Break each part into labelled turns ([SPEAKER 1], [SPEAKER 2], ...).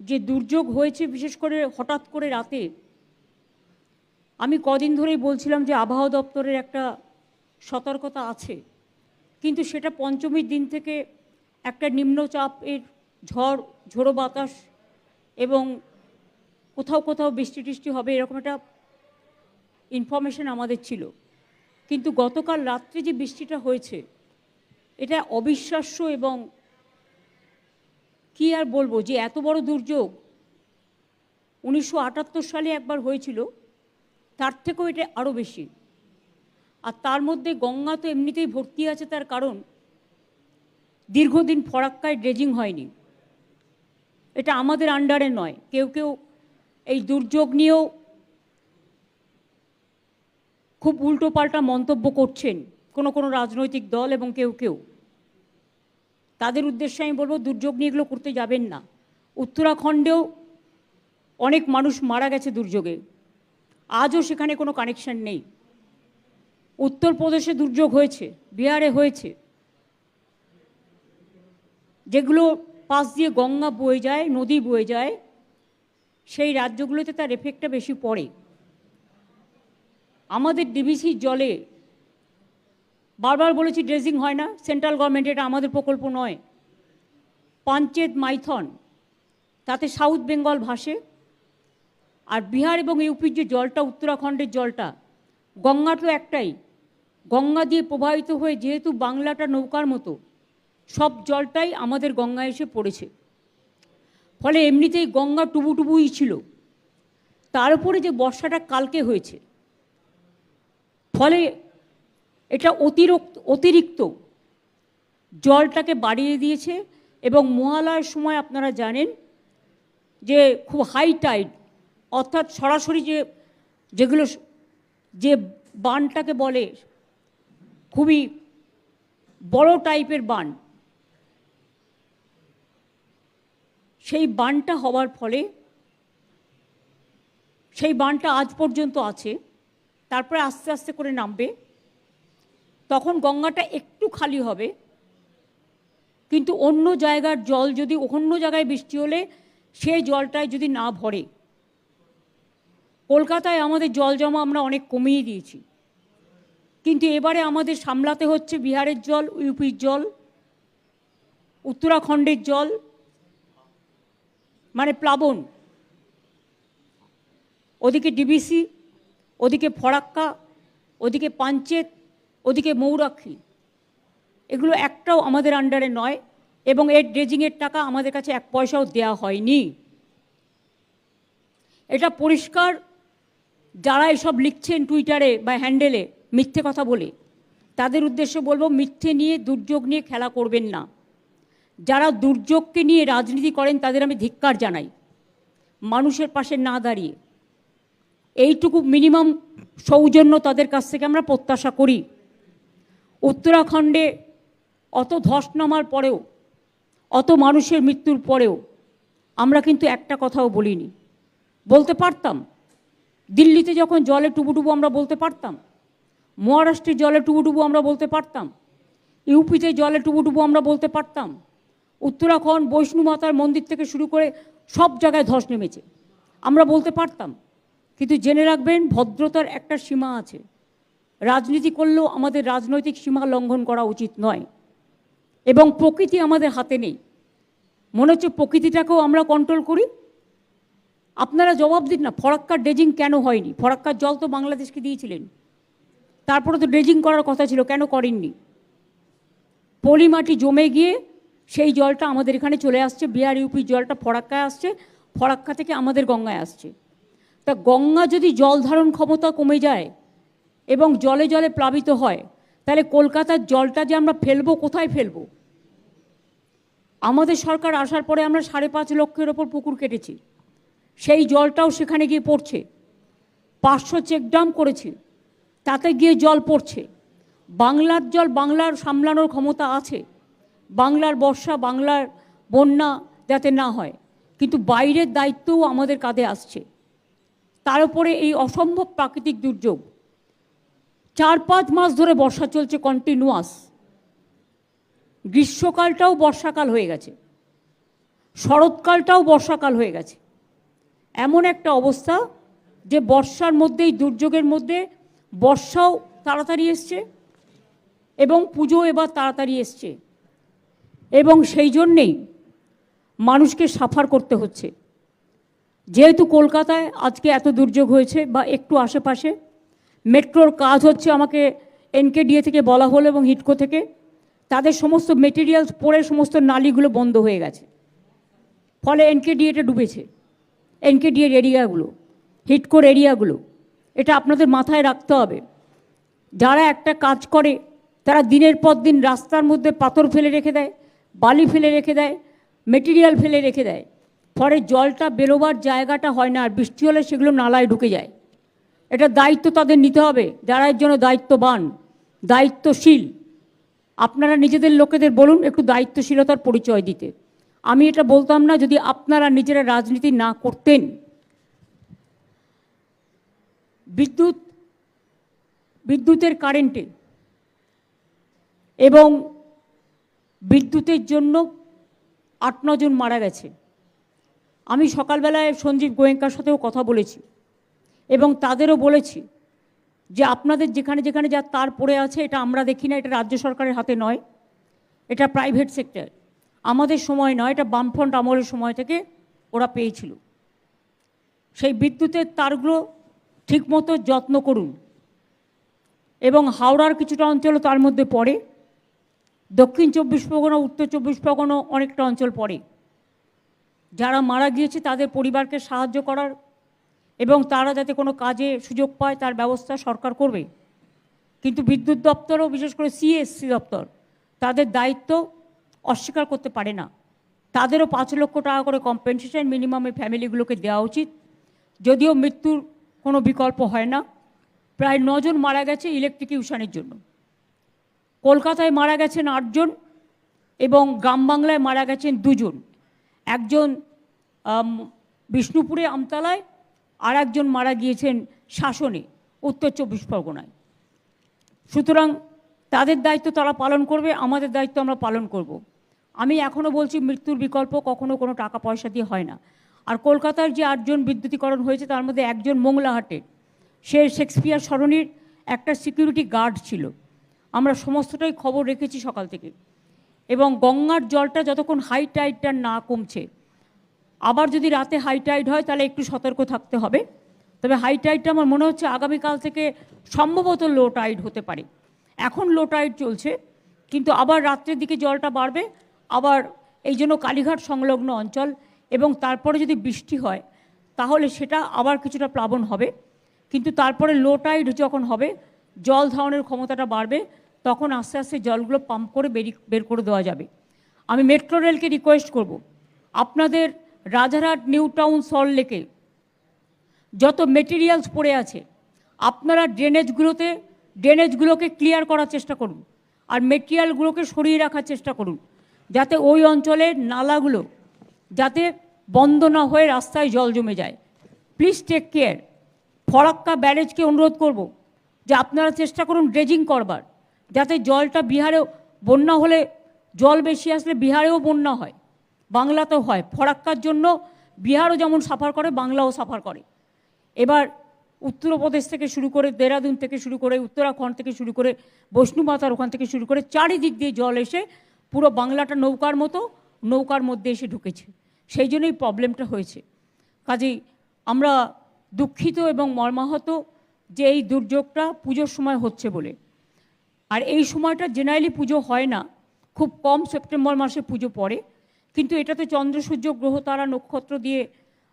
[SPEAKER 1] যে দুর্যোগ হয়েছে বিশেষ করে হঠাৎ করে রাতে, আমি কদিন ধরেই বলছিলাম যে আবহাওয়া দপ্তরের একটা সতর্কতা আছে। কিন্তু সেটা পঞ্চমীর দিন থেকে একটা নিম্নচাপের ঝড়, ঝোড়ো বাতাস এবং কোথাও কোথাও বৃষ্টি টিষ্টি হবে এরকম একটা ইনফরমেশন আমাদের ছিল। কিন্তু গতকাল রাত্রে যে বৃষ্টিটা হয়েছে, এটা অবিশ্বাস্য এবং কি আর বলব যে এত বড় দুর্যোগ? উনিশশো আটাত্তর সালে একবার হয়েছিল, তার থেকেও এটা আরও বেশি। আর তার মধ্যে গঙ্গা তো এমনিতেই ভর্তি আছে, তার কারণ দীর্ঘদিন ফরাক্কায় ড্রেজিং হয়নি। এটা আমাদের আন্ডারে নয়, কেউ কেউ এই দুর্যোগ নিয়েও খুব উল্টোপাল্টা মন্তব্য করছেন কোনো কোনো রাজনৈতিক দল এবং কেউ কেউ। তাদের উদ্দেশ্যে আমি বলব, দুর্যোগ নিয়ে এগুলো করতে যাবেন না। উত্তরাখণ্ডেও অনেক মানুষ মারা গেছে দুর্যোগে। আজও সেখানে কোনো কানেকশন নেই। উত্তরপ্রদেশে দুর্যোগ হয়েছে, বিহারে হয়েছে। যেগুলো পাশ দিয়ে গঙ্গা বয়ে যায়, নদী বয়ে যায়, সেই রাজ্যগুলোতে তার এফেক্টটা বেশি পড়ে। আমাদের ডিবিসির জলে বারবার বলেছি ড্রেজিং হয় না, সেন্ট্রাল গভর্নমেন্ট এটা আমাদের প্রকল্প নয়। পাঞ্চেত মাইথন, তাতে সাউথ বেঙ্গল ভাসে, আর বিহার এবং ইউপির যে জলটা, উত্তরাখণ্ডের জলটা, গঙ্গা তো একটাই। গঙ্গা দিয়ে প্রবাহিত হয়ে যেহেতু বাংলাটা নৌকার মতো, সব জলটাই আমাদের গঙ্গায় এসে পড়েছে। ফলে এমনিতেই গঙ্গা টুবু টুবুই ছিল। তার উপরে যে বর্ষাটা কালকে হয়েছে, ফলে এটা অতিরিক্ত অতিরিক্ত। জলটাকে বাড়িয়ে দিয়েছে এবং মহালয়ার সময় আপনারা জানেন যে খুব হাই টাইড অর্থাৎ সরাসরি যে, যেগুলো যে বানটাকে বলে, খুবই বড় টাইপের বান। সেই বানটা হওয়ার ফলে, সেই বানটা আজ পর্যন্ত আছে, তারপরে আস্তে আস্তে করে নামবে। তখন গঙ্গাটা একটু খালি হবে। কিন্তু অন্য জায়গার জল যদি, অন্য জায়গায় বৃষ্টি হলে সেই জলটায় যদি না ভরে। কলকাতায় আমাদের জল জমা আমরা অনেক কমিয়ে দিয়েছি। কিন্তু এবারে আমাদের সামলাতে হচ্ছে বিহারের জল, ইউপির জল, উত্তরাখণ্ডের জল মানে প্লাবন। ওদিকে ডিবিসি, ওদিকে ফরাক্কা, ওদিকে পাঞ্চেত ওদিকে মৌরাক্ষী। এগুলো একটাও আমাদের আন্ডারে নয় এবং এর ড্রেজিংয়ের টাকা আমাদের কাছে এক পয়সাও দেওয়া হয়নি। এটা পরিষ্কার যারা এসব লিখছেন টুইটারে বা হ্যান্ডেলে মিথ্যে কথা বলে, তাদের উদ্দেশ্যে বলব মিথ্যে নিয়ে দুর্যোগ নিয়ে খেলা করবেন না। যারা দুর্যোগকে নিয়ে রাজনীতি করেন তাদের আমি ধিক্কার জানাই। মানুষের পাশে না দাঁড়িয়ে। এইটুকু মিনিমাম সৌজন্য তাদের কাছ থেকে আমরা প্রত্যাশা করি। উত্তরাখণ্ডে অত ধস নামার পরেও, অত মানুষের মৃত্যুর পরেও আমরা কিন্তু একটা কথাও বলিনি। বলতে পারতাম, দিল্লিতে যখন জলে টুবুটুবু আমরা বলতে পারতাম মহারাষ্ট্রের জলে টুবুটুবু আমরা বলতে পারতাম, ইউপিতে জলে টুবুটুবু আমরা বলতে পারতাম, উত্তরাখণ্ড বৈষ্ণু মাতার মন্দির থেকে শুরু করে সব জায়গায় ধস নেমেছে। আমরা বলতে পারতাম, কিন্তু জেনে রাখবেন, ভদ্রতার একটা সীমা আছে। রাজনীতি করলেও আমাদের রাজনৈতিক সীমা লঙ্ঘন করা উচিত নয়। এবং প্রকৃতি আমাদের হাতে নেই। মনে হচ্ছে প্রকৃতিটাকেও আমরা কন্ট্রোল করি। আপনারা জবাব দিন না ফরাক্কার ড্রেজিং কেন হয়নি? ফরাক্কার জল তো বাংলাদেশকে দিয়েছিলেন। তারপরে তো ড্রেজিং করার কথা ছিল, কেন করেননি? পলি মাটি জমে গিয়ে সেই জলটা আমাদের এখানে চলে আসছে বিহার ইউপির জলটা ফরাক্কায় আসছে, ফরাক্কা থেকে আমাদের গঙ্গায় আসছে। তা গঙ্গা যদি জল ধারণ ক্ষমতা কমে যায় এবং জলে জলে প্লাবিত হয়। তাহলে কলকাতার জলটা যে আমরা ফেলব, কোথায় ফেলব? আমাদের সরকার আসার পরে আমরা সাড়ে পাঁচ লক্ষের ওপর পুকুর কেটেছি। সেই জলটাও সেখানে গিয়ে পড়ছে। পাঁচশো চেকডাম করেছি। তাতে গিয়ে জল পড়ছে। বাংলার জল বাংলার সামলানোর ক্ষমতা আছে। বাংলার বর্ষা, বাংলার বন্যা যাতে না হয়। কিন্তু বাইরের দায়িত্বও আমাদের কাঁধে আসছে। তার উপরে এই অসম্ভব প্রাকৃতিক দুর্যোগ। চার পাঁচ মাস ধরে বর্ষা চলছে কন্টিনিউয়াস গ্রীষ্মকালটাও বর্ষাকাল হয়ে গেছে। শরৎকালটাও বর্ষাকাল হয়ে গেছে। এমন একটা অবস্থা যে বর্ষার মধ্যেই, দুর্যোগের মধ্যে বর্ষাও তাড়াতাড়ি এসছে এবং পুজো এবার তাড়াতাড়ি এসছে। এবং সেই জন্যেই মানুষকে সাফার করতে হচ্ছে। যেহেতু কলকাতায় আজকে এত দুর্যোগ হয়েছে বা একটু আশেপাশে মেট্রোর কাজ হচ্ছে আমাকে এনকেডিএ থেকে বলা হলো এবং হিটকো থেকে। তাদের সমস্ত মেটেরিয়ালস পড়ে সমস্ত নালিগুলো বন্ধ হয়ে গেছে। ফলে এনকেডিএটা ডুবেছে। এনকেডিএর এরিয়াগুলো হিটকোর এরিয়াগুলো এটা আপনাদের মাথায় রাখতে হবে। যারা একটা কাজ করে, তারা দিনের পর দিন রাস্তার মধ্যে পাথর ফেলে রেখে দেয়, বালি ফেলে রেখে দেয় মেটেরিয়াল ফেলে রেখে দেয়। ফলে জলটা বেরোবার জায়গাটা হয় না, আর বৃষ্টি হলে সেগুলো নালায় ঢুকে যায়। এটা দায়িত্ব তাদের নিতে হবে। যারা এর জন্য দায়িত্ববান, দায়িত্বশীল, আপনারা নিজেদের লোকেদের বলুন একটু দায়িত্বশীলতার পরিচয় দিতে। আমি এটা বলতাম না, যদি আপনারা নিজেরা রাজনীতি না করতেন। বিদ্যুৎ, বিদ্যুতের কারেন্টে এবং বিদ্যুতের জন্য আট নজন মারা গেছে। আমি সকালবেলায় সঞ্জীব গোয়েঙ্কার সাথেও কথা বলেছি। এবং তাদেরও বলেছি যে আপনাদের যেখানে যেখানে যা তার পড়ে আছে, এটা আমরা দেখি না, এটা রাজ্য সরকারের হাতে নয়। এটা প্রাইভেট সেক্টর আমাদের সময় নয়, এটা বামফ্রন্ট আমলের সময় থেকে ওরা পেয়েছিল। সেই বিদ্যুতের তারগুলো ঠিকমতো যত্ন করুন। এবং হাওড়ার কিছুটা অঞ্চল তার মধ্যে পড়ে। দক্ষিণ চব্বিশ পরগনা, উত্তর চব্বিশ পরগনা অনেকটা অঞ্চল পড়ে। যারা মারা গিয়েছে, তাদের পরিবারকে সাহায্য করার এবং তারা যাতে কোনো কাজে সুযোগ পায়, তার ব্যবস্থা সরকার করবে। কিন্তু বিদ্যুৎ দপ্তরও, বিশেষ করে সিএসসি দপ্তর, তাদের দায়িত্ব অস্বীকার করতে পারে না। তাদেরও পাঁচ লক্ষ টাকা করে কম্পেনসেশন মিনিমামে ফ্যামিলিগুলোকে দেওয়া উচিত। যদিও মৃত্যুর কোনো বিকল্প হয় না। প্রায় নজন মারা গেছে ইলেকট্রিকিউশনের জন্য। কলকাতায় মারা গেছেন আটজন এবং গ্রাম বাংলায় মারা গেছেন দুজন। একজন বিষ্ণুপুরে আমতলায় আর একজন মারা গিয়েছেন শাসনে, উত্তর চব্বিশ পরগনায়। সুতরাং তাদের দায়িত্ব তারা পালন করবে, আমাদের দায়িত্ব আমরা পালন করব। আমি এখনও বলছি, মৃত্যুর বিকল্প কখনো কোনো টাকা পয়সা দিয়ে হয় না। আর কলকাতার যে আটজন বিদ্যুতীকরণ হয়েছে, তার মধ্যে একজন মোংলাহাটে, সে শেক্সপিয়ার সরণির একটা সিকিউরিটি গার্ড ছিল। আমরা সমস্তটাই খবর রেখেছি সকাল থেকে। এবং গঙ্গার জলটা যতক্ষণ হাই টাইডটা না কমছে আবার যদি রাতে হাই টাইড হয়, তাহলে একটু সতর্ক থাকতে হবে। তবে হাই টাইডটা আমার মনে হচ্ছে আগামীকাল থেকে সম্ভবত লো টাইড হতে পারে। এখন লো টাইড চলছে, কিন্তু আবার রাত্রের দিকে জলটা বাড়বে, আবার এই জন্য কালীঘাট সংলগ্ন অঞ্চল এবং তারপরে যদি বৃষ্টি হয়, তাহলে সেটা আবার কিছুটা প্লাবন হবে। কিন্তু তারপরে লো টাইড যখন হবে, জল ধারণের ক্ষমতাটা বাড়বে, তখন আস্তে আস্তে জলগুলো পাম্প করে বেরি, বের করে দেওয়া যাবে। আমি মেট্রো রেলকে রিকোয়েস্ট করব। আপনাদের রাজারহাট নিউ টাউন সল্ট লেকে যত মেটেরিয়ালস পড়ে আছে, আপনারা ড্রেনেজগুলোতে ড্রেনেজগুলোকে ক্লিয়ার করার চেষ্টা করুন আর মেটেরিয়ালগুলোকে সরিয়ে রাখার চেষ্টা করুন যাতে ওই অঞ্চলের নালাগুলো যাতে বন্ধ না হয়ে রাস্তায় জল জমে যায়। প্লিজ টেক কেয়ার ফরাক্কা ব্যারেজকে অনুরোধ করব যে আপনারা চেষ্টা করুন ড্রেজিং করবার, যাতে জলটা বিহারেও বন্যা হলে, জল বেশি আসলে বিহারেও বন্যা হয়। বাংলাতেও হয়। ফরাক্কার জন্য বিহারও যেমন সাফার করে, বাংলাও সাফার করে। এবার উত্তরপ্রদেশ থেকে শুরু করে, দেরাদুন থেকে শুরু করে, উত্তরাখণ্ড থেকে শুরু করে বৈষ্ণুমাতার ওখান থেকে শুরু করে, চারিদিক দিয়ে জল এসে পুরো বাংলাটা নৌকার মতো, নৌকার মধ্যে এসে ঢুকেছে। সেই জন্যই প্রবলেমটা হয়েছে। কাজেই আমরা দুঃখিত এবং মর্মাহত যে এই দুর্যোগটা পুজোর সময় হচ্ছে বলে। আর এই সময়টা জেনারেলি পুজো হয় না। খুব কম সেপ্টেম্বর মাসে পুজো পড়ে। কিন্তু এটাতে চন্দ্র, সূর্য, গ্রহ, তারা, নক্ষত্র দিয়ে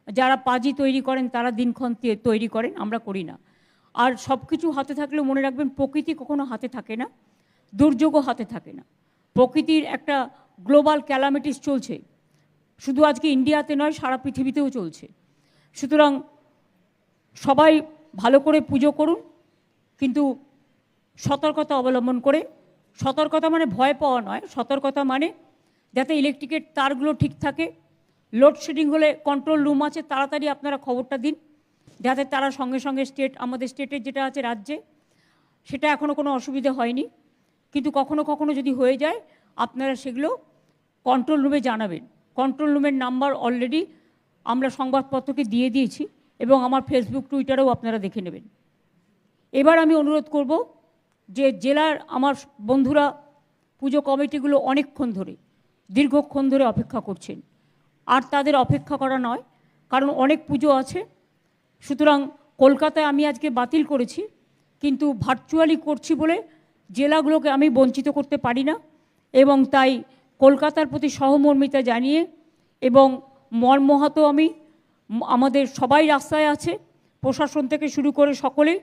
[SPEAKER 1] যারা পাজি তৈরি করেন, তারা দিনক্ষণ তৈরি করেন, আমরা করি না। আর সব কিছু হাতে থাকলেও মনে রাখবেন, প্রকৃতি কখনো হাতে থাকে না, দুর্যোগও হাতে থাকে না। প্রকৃতির একটা গ্লোবাল ক্যালামিটিস চলছে। শুধু আজকে ইন্ডিয়াতে নয়, সারা পৃথিবীতেও চলছে। সুতরাং সবাই ভালো করে পুজো করুন, কিন্তু সতর্কতা অবলম্বন করে, সতর্কতা মানে ভয় পাওয়া নয়, সতর্কতা মানে যাতে ইলেকট্রিকের তারগুলো ঠিক থাকে। লোডশেডিং হলে কন্ট্রোল রুম আছে, তাড়াতাড়ি আপনারা খবরটা দিন। যাতে তারা সঙ্গে সঙ্গে স্টেট আমাদের স্টেটের যেটা আছে রাজ্যে, সেটা এখনও কোনো অসুবিধে হয়নি। কিন্তু কখনো কখনো যদি হয়ে যায়, আপনারা সেগুলো কন্ট্রোল রুমে জানাবেন। কন্ট্রোল রুমের নাম্বার অলরেডি আমরা সংবাদপত্রকে দিয়ে দিয়েছি এবং আমার ফেসবুক টুইটারেও আপনারা দেখে নেবেন। এবার আমি অনুরোধ করব যে জেলার আমার বন্ধুরা, পুজো কমিটিগুলো অনেকক্ষণ ধরে দীর্ঘক্ষণ ধরে অপেক্ষা করছেন। আর তাদের অপেক্ষা করা নয়, কারণ অনেক পুজো আছে। সুতরাং কলকাতায় আমি আজকে বাতিল করেছি, কিন্তু ভার্চুয়ালি করছি বলে জেলাগুলোকে আমি বঞ্চিত করতে পারি না এবং তাই কলকাতার প্রতি সহমর্মিতা জানিয়ে এবং মর্মাহত আমি, আমাদের সবাই রাস্তায় আছে, প্রশাসন থেকে শুরু করে সকলে